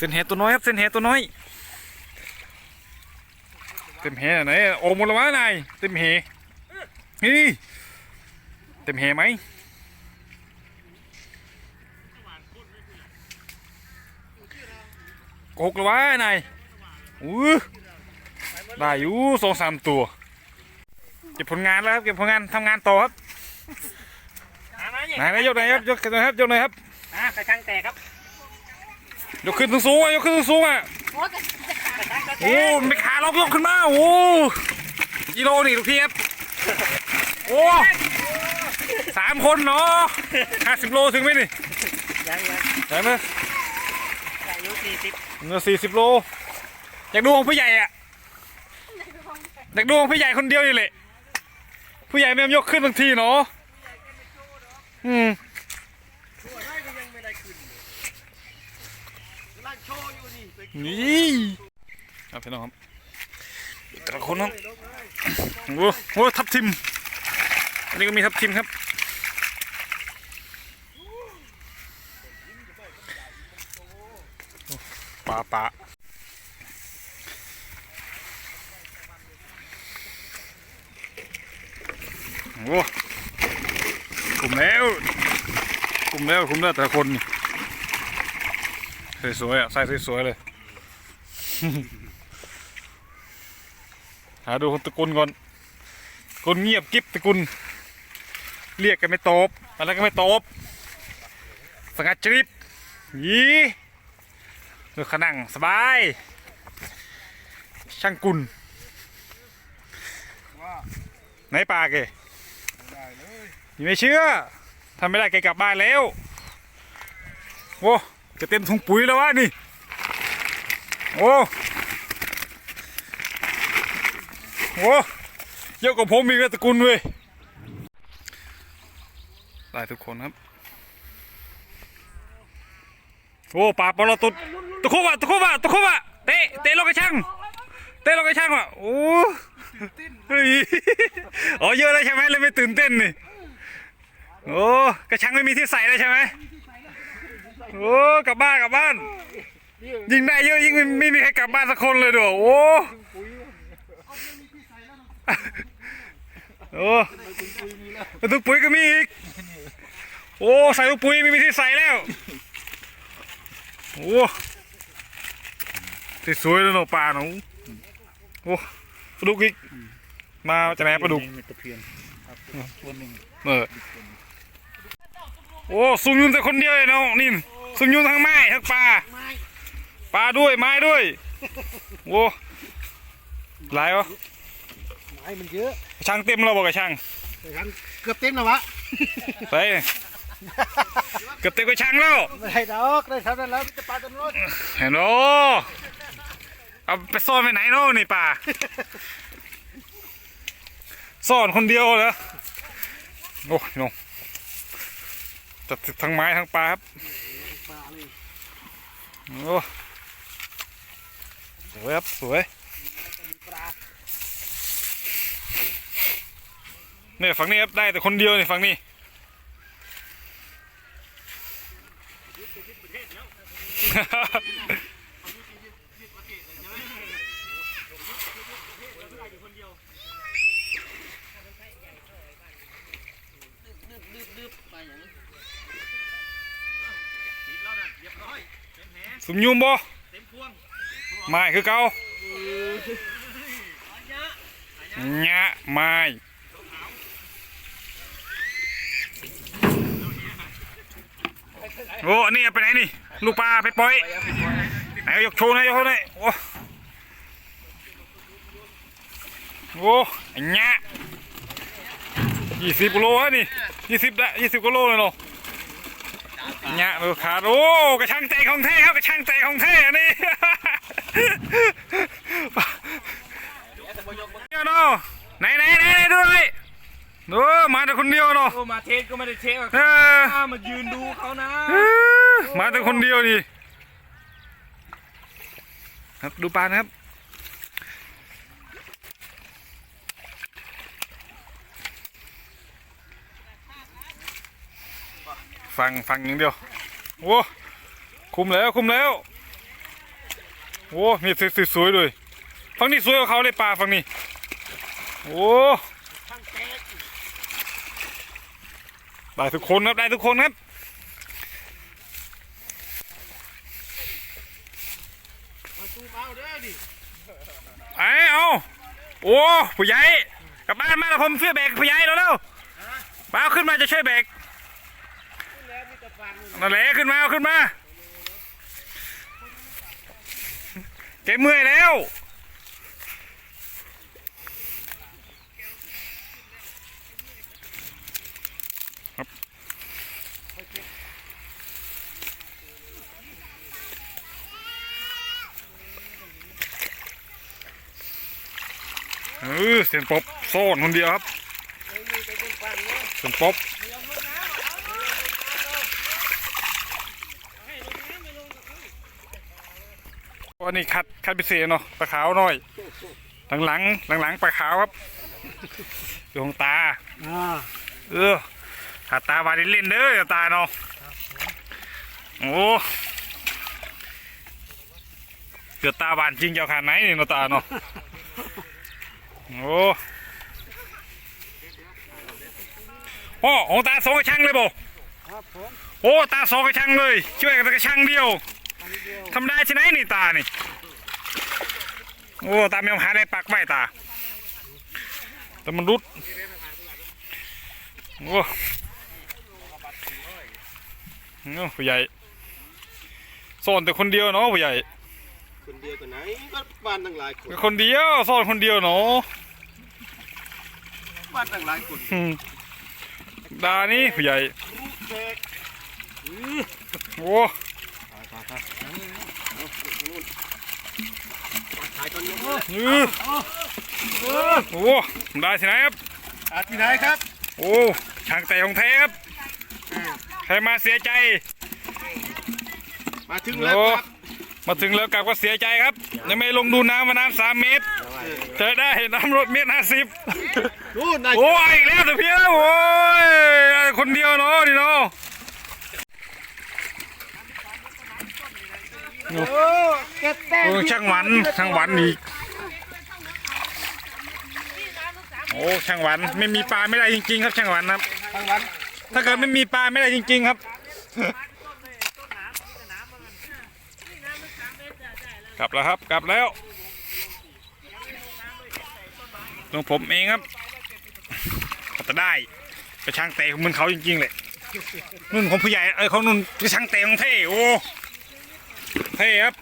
เส้นแหตัวน้อยครับเส้นแหตัวน้อย เต็มแหไหนโอมหมดแล้ววะนายเต็มแหนี่เต็มแหไหมโกหกแล้ววะนายอู้ได้อยู่สองสามตัว เก็บผลงานแล้วครับเก็บผลงานทำงานต่อครับมาไหมเนี่ยไหนนายยกหน่อยครับยกหน่อยครับยกหน่อยครับอะกระชังแตกครับ ยกขึ้นสูงๆอะยกขึ้นสูงๆอะกระชังกระแตโอ้กไม่ขาล็อกยกขึ้นมาโอ้กิโลนี่ลูกพี่ครับโอ้สามคนเนาะห้าสิบโลถึงไหมนี่ยังยังได้ไหมอายุสี่สิบเงินสี่สิบโลอยากดูของผู้ใหญ่อะอยากดูของผู้ใหญ่คนเดียวนี่แหละผู้ใหญ่ไม่ยอมยกขึ้นบางทีเนาะอืม นี่ครับพี่น้องครับแต่ละคนครับโอ้โหทับทิม อันนี้ก็มีทับทิมครับ ปลาปลาโอ้กลุ่มแล้วกลุ่มแล้วกลุ่มแล้วแต่ละคนนี่ สวยๆอะใส่สวยๆเลย หาดูคนตะกุนก่อนตะกุนเงียบกิ๊บตะกุนเรียกกันไม่ตอบอะไรก็ไม่ตอบสงัดจริบยี่ดูขนังสบาย ช่างกุลไหนปลาเกยังไม่เชื่อทำไม่ได้แกกลับบ้านแล้วโอ้ จะเต็มถุงปุ๋ยแล้ววะนี่ โอ้โอ้เยอะกว่าผมมีกตระกุลเว้ยได้ทุกคนครับ โอ้ปลาปลาตุดตะคุบ่ะตะคุบ่ะตะคุบ่ะเตะเตะลงกระชังเตะลงกระชังอะโอ้เฮ้ยอ๋อเยอะเลยใช่ไหมเลยไม่ตื่นเต้นนี่โอ้กระชังไม่มีที่ใส่เลยใช่ไหม โอ้กลับบ้านกลับบ้าน ยิงได้เยอะยิงไม่ไม่มีใครกลับบ้านสักคนเลยด้วยโอ้โอ้ตุกปุ๋ยก็มีอีก โอ้ใส่ตุกปุ๋ยไม่มีที่ใส่แล้วโอ้ที่สวยเลยเนาะปลาเนาะโอ้ปลาดุกอีกมาจากไหนปลาดุกตะเพียนตัวหนึ่งเออโอ้ซุ่มยุนแต่คนเดียวเลยเนาะนี่ ซุ่มยุนทั้งไม้ทั้งปลาปลาด้วยไม้ด้วยโอ้หลายวะไม้มันเยอะช่างเต็มเราบอกกับช่างกระชังเกือบเต็มแล้ววะไปเกือบเต็มกับช่างแล้วไม่ได้ดอกได้เท่านั้นแล้วจะปลาจำนวนเห็นโอ้เอาไปซ่อนไปไหนเนาะนี่ป่าซ่อนคนเดียวเหรอโอ้ยน้องจัดทั้งไม้ทั้งปลาครับปลาเลย โอ้สวยครับสวยเนี่ยฝั่งนี้ครับได้แต่คนเดียวเนี่ยฝั่งนี้ สุมยุมบ่ไม่คือเก่าหยไม่โอ้ นี่ไปไหนนี่ ลูกปลาไปปล่อย ไหนยกโชว์หน่อยยกโชว์หน่อยโอ้โอ้ไอ้หยะยี่สิบกิโลฮะนี่ยี่สิบละยี่สิบกิโลเลยเนาะ เนี่ยดูขาดโอ้กระชังใจของแท้ครับกระชังใจของแท้อันนี่เนี่ยเนาะไหนไหนไหนไหนดูเลยดูมาแต่คนเดียวเนาะโอ้มาเทสก็ไม่ได้เทสเออมายืนดูเขานะเออมาแต่คนเดียวนี่ครับดูปลานะครับ ฟังฟังอย่างเดียวโอ้คุมแล้วคุมแล้วโอ้มีสวยๆด้วยฝั่งนี้สวยกว่าเขาเลยปลาฝั่งนี้โอ้ได้ทุกคนครับได้ทุกคนครับมาสู้เอาเด้อดิไอ้เอาโอ้ผู้ใหญ่กลับบ้านมาแล้วผมช่วยแบกผู้ใหญ่เร็วๆมาเอาขึ้นมาจะช่วยแบกแล้วมีแต่ฟัง นั่นแหละขึ้นมาขึ้นมาแกเมื่อยแล้วครับเออเสียนปบโซนคนเดียวครับเสียนปบ วันนี้คัดคัดพิเศษเนาะปลาขาวหน่อย หลังหลังหลังหลังๆปลาขาวครับอยู่ของตาอ่าเออถ้าตาบาดเล่นเด้อตาเนาะโอ้เกิดตาบานจริงเจ้าขาดไหนนี่เนาะตาเนาะโอ้โอ้ของตาสองกระชังเลยบ่ครับผมโอ้ตาสองกระชังเลยช่วยกันแต่กระชังเดียวอันเดียว ทำได้ที่ไหนนี่ตานี่ โอ้ตาไม่ยอมหาได้ปักไว้ตา แต่มันรุด โอ้โอ้ผู้ใหญ่ซ่อนแต่คนเดียวเนาะผู้ใหญ่ คนเดียวตัวไหนก็บ้านตั้งหลายคนคนเดียวซ่อนคนเดียวเนาะบ้านตั้งหลายคนอืมดานี่ผู้ใหญ่ลูกเด็กโอ้ ถ่ายตอนนี้ ยือ โอ้ได้ที่ไหนครับอาที่ไหนครับ โอ้ช่างแต่ของแท้ครับใครมาเสียใจ มาถึงแล้วครับมาถึงแล้วกลับก็เสียใจครับ ยังไม่ลงดูน้ำมาน้ำสามเมตรเจอได้น้ำรถเมตรห้าสิบนู่นนายโอ้ยอีกแล้วแต่เพี้ยโอ้ยคนเดียวเนาะนี่เนาะ โอ้เก็บแต้มโอ้ช่างหวันช่างหวันอีกโอ้ช่างหวันไม่มีปลาไม่ได้จริง ๆ ครับช่างหวันครับทางวันถ้าเกิดไม่มีปลาไม่ได้จริง ๆ ครับกลับแล้วครับกลับแล้วตรงผมเองครับก็จะได้กระชังเตะของมันเขาจริงๆเลยนุ่นของผู้ใหญ่เออเขานุ่นกระชังเตะของเท่โอ้ เท่ครับ